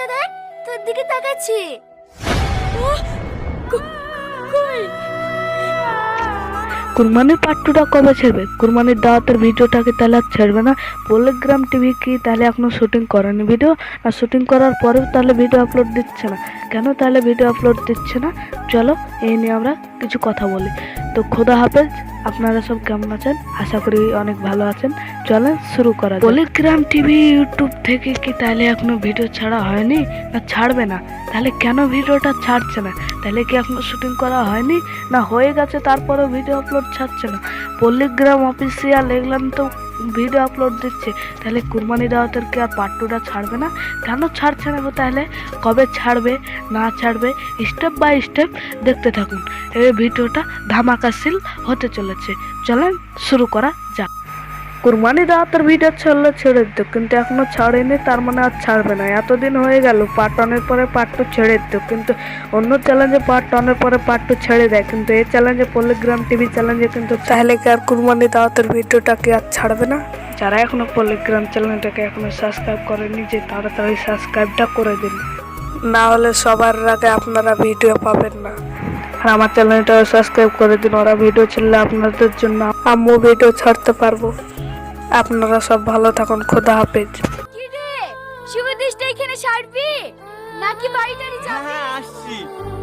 দাদা, তোর দিকে তাকাচ্ছি। কবে ছাড়বে? কুরবানির দাওয়াতের ভিডিওটাকে তাহলে আর ছাড়বে না? পল্লিগ্রাম টিভি কি তাহলে এখনও শুটিং করেনি ভিডিও? আর শুটিং করার পরেও তাহলে ভিডিও আপলোড দিচ্ছে না। কেন তাহলে ভিডিও আপলোড দিচ্ছে না? চলো, এই নিয়ে আমরা কিছু কথা বলি। তো খোদা হাফেজ, আপনারা সব কেমন আছেন? আশা করি অনেক ভালো আছেন। চলেন শুরু করা যাক। পল্লিগ্রাম টিভি, ইউটিউব থেকে কি তাহলে এখনও ভিডিও ছাড়া হয়নি? না, ছাড়বে না। তাহলে কেন ভিডিওটা ছাড়ছে না? তাহলে কি এখনও শুটিং করা হয়নি? না, হয়ে গেছে, তারপরেও ভিডিও আপলোড ছাড়ছে না। পল্লিগ্রাম অফিসিয়াল এগুলাম তো ভিডিও আপলোড দিচ্ছে। তাহলে কুরবানি দাওয়াতের কি আর পাট্টুটা ছাড়বে না? কেন ছাড়ছে না তাহলে? কবে ছাড়বে, না ছাড়বে? স্টেপ বাই স্টেপ দেখতে থাকুন। এই ভিডিওটা ধামাকাশীল হতে চলেছে। চলেন, শুরু করা যাক। কুরবানি দাওয়াতের ভিডিও ছাড়লে ছেড়ে দিত কিন্তু এখনও ছাড়েনি তার মানে আর ছাড়বে না। এতদিন হয়ে গেল পার্ট ওয়ানের পরে পার্ট টু ছেড়ে দিত কিন্তু অন্য চ্যালেঞ্জে পার্ট ওয়ানের পরে পার্ট টু ছেড়ে দেয় কিন্তু এই চ্যালেঞ্জে পল্লিগ্রাম টিভি চ্যালেঞ্জে কিন্তু তাহলে কি আর কুরবানি দাওয়াতের ভিডিওটা কি আর ছাড়বে না? যারা এখনও পল্লিগ্রাম চ্যানেলটাকে এখনও সাবস্ক্রাইব করেনি যে তাড়াতাড়ি সাবস্ক্রাইবটা করে দিন। না হলে সবার আগে আপনারা ভিডিও পাবেন না। আর আমার চ্যানেলটা সাবস্ক্রাইব করে দিন ওরা ভিডিও ছাড়লে আপনাদের জন্য আমিও ভিডিও ছাড়তে পারব। আপনারা সব ভালো থাকুন খোদা হাফেজ। কি রে শুভ দৃষ্টি এখানে ছাড়বি নাকি বাড়ি টাড়ি যাবি? আসছি। আহ